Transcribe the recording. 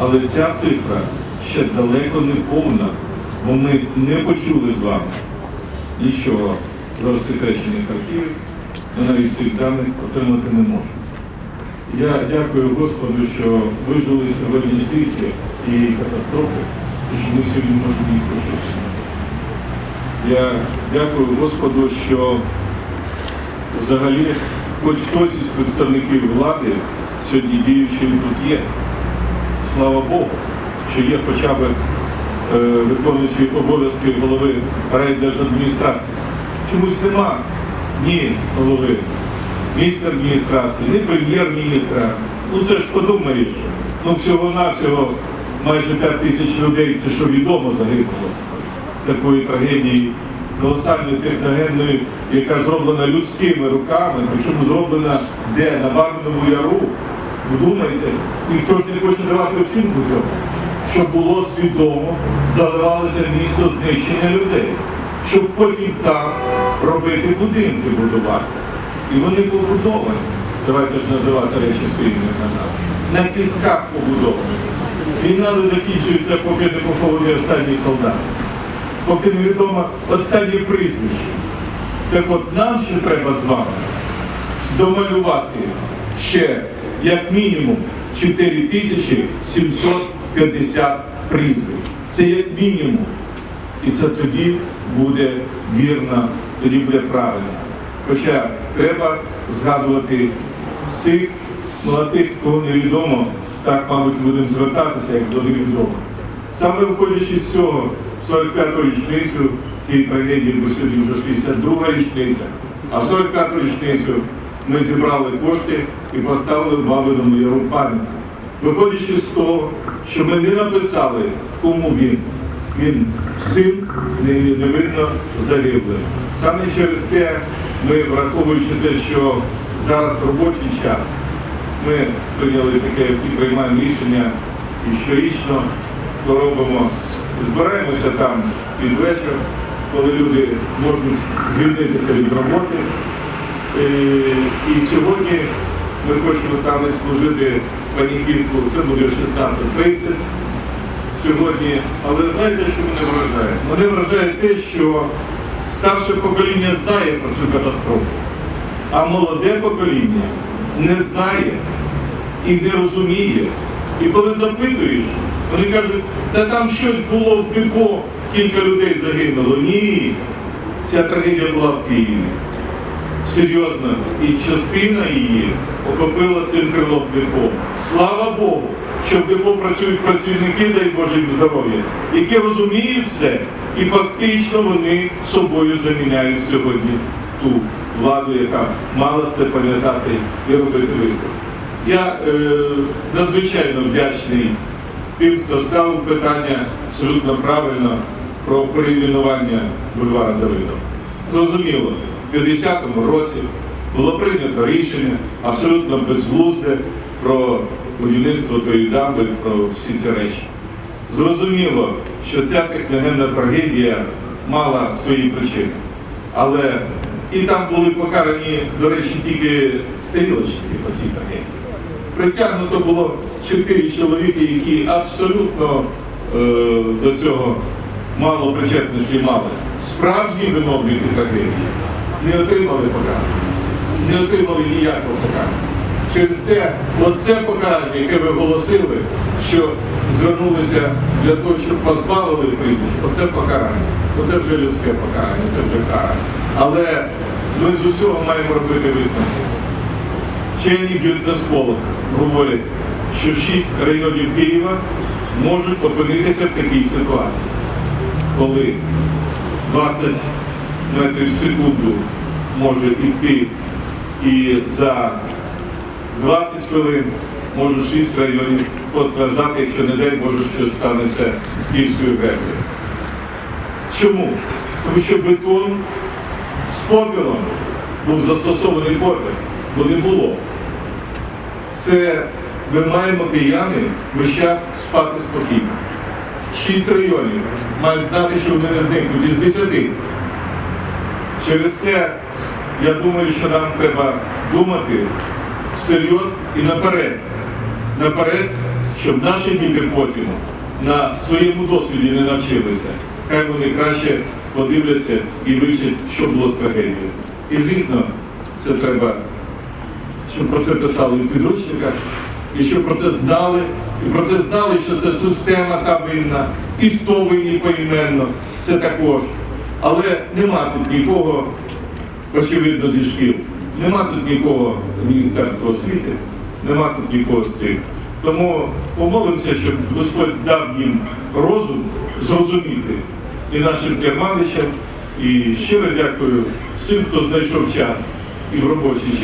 Але ця цифра ще далеко не повна, бо ми не почули з вами нічого з розсекречених архівів, ми навіть цих даних отримати не можемо. Я дякую Господу, що вижили сьогодні стільки і катастрофи, що ми сьогодні можемо їх почути. Я дякую Господу, що взагалі хоч хтось із представників влади сьогодні діючим тут є. Слава Богу, що є хоча б е, виконуючий обов'язки голови райдержадміністрації. Чомусь нема ні голови адміністрації, ні прем'єр-міністра. Ну це ж подумаєш, ну всього-навсього майже 5 тисяч людей, це що відомо загинуло такої трагедії, колосальної техногенної, яка зроблена людськими руками, причому зроблена де? На Бабиному яру. Вдумайтесь, ніхто ж не хоче давати оцінку цьому. Щоб було свідомо, заливалося місто знищення людей, щоб потім там робити будинки будувати. І вони побудовані. Давайте ж називати речі своїми іменами. На кістках побудовані. Війна не закінчується, поки не похований останній солдат поки невідомо останнє прізвище. Так от нам ще треба з вами домалювати ще як мінімум 4750 прізвищ. Це як мінімум. І це тоді буде вірно, тоді буде правильно. Хоча треба згадувати всіх, тих, кого невідомо, так, мабуть, будемо звертатися, як до невідомо. Саме виходячи з цього, 45-ту річницю цієї трагедії, бо сьогодні вже 62 річниця, а 45-ту річницю ми зібрали кошти і поставили Бабиному Яру пам'ятник. Виходячи з того, що ми не написали, кому він, він не- невинно загиблий. Саме через те, ми, враховуючи те, що зараз робочий час, ми прийняли таке і приймаємо рішення і щорічно то робимо. Збираємося там під вечір, коли люди можуть звільнитися від роботи. Е, І сьогодні ми хочемо там служити паніхідку, це буде в 16.30 сьогодні. Але знаєте, що мене вражає? Мене вражає те, що старше покоління знає про цю катастрофу, а молоде покоління не знає і не розуміє. І коли запитуєш, вони кажуть, та там щось було в депо, кілька людей загинуло. Ні, ця трагедія була в Києві. Серйозно. І частина її охопила цим крилом депо. Слава Богу, що в депо працюють працівники, дай Боже їм здоров'я, які розуміють все, і фактично вони собою заміняють сьогодні ту владу, яка мала це пам'ятати і робити висновки. Я е, надзвичайно вдячний тим, хто ставив питання абсолютно правильно про перейменування бульвара Давидова. Зрозуміло, в 50-му році було прийнято рішення абсолютно безглузде про будівництво тої дамби, про всі ці речі. Зрозуміло, що ця техногенна трагедія мала свої причини. Але і там були покарані, до речі, тільки стрілочники по цій трагедії. Притягнуто було чотири чоловіки, які абсолютно е, до цього мало причетності мали. Справжні виновники трагедії не отримали покарання, не отримали ніякого покарання. Через те, оце покарання, яке ви оголосили, що звернулися для того, щоб позбавили прізвища, оце покарання. Оце вже людське покарання, це вже кара. Але ми з усього маємо робити висновки. Вчені б'ють говорять, що шість районів Києва можуть опинитися в такій ситуації, коли 20 метрів в секунду може йти і за 20 хвилин можуть 6 районів постраждати, якщо не дай Боже, що станеться з Київською греблею. Чому? Тому що бетон з попелом був застосований попел, бо не було. Це ми маємо кияни весь час спати спокійно. Шість районів мають знати, що вони не зникнуть із десяти. Через це я думаю, що нам треба думати всерйоз і наперед. Наперед щоб наші діти потім на своєму досвіді не навчилися. Хай вони краще подивляться і вивчать, що було з трагедією. І звісно, це треба щоб про це писали в підручниках, і щоб про це знали, і про це знали, що це система та винна, і хто винні поіменно, це також. Але нема тут нікого, очевидно, зі шкіл. Нема тут нікого Міністерства освіти, нема тут нікого з цих. Тому помолимося, щоб Господь дав їм розум зрозуміти і нашим керманичам, і щиро дякую всім, хто знайшов час і в робочий час.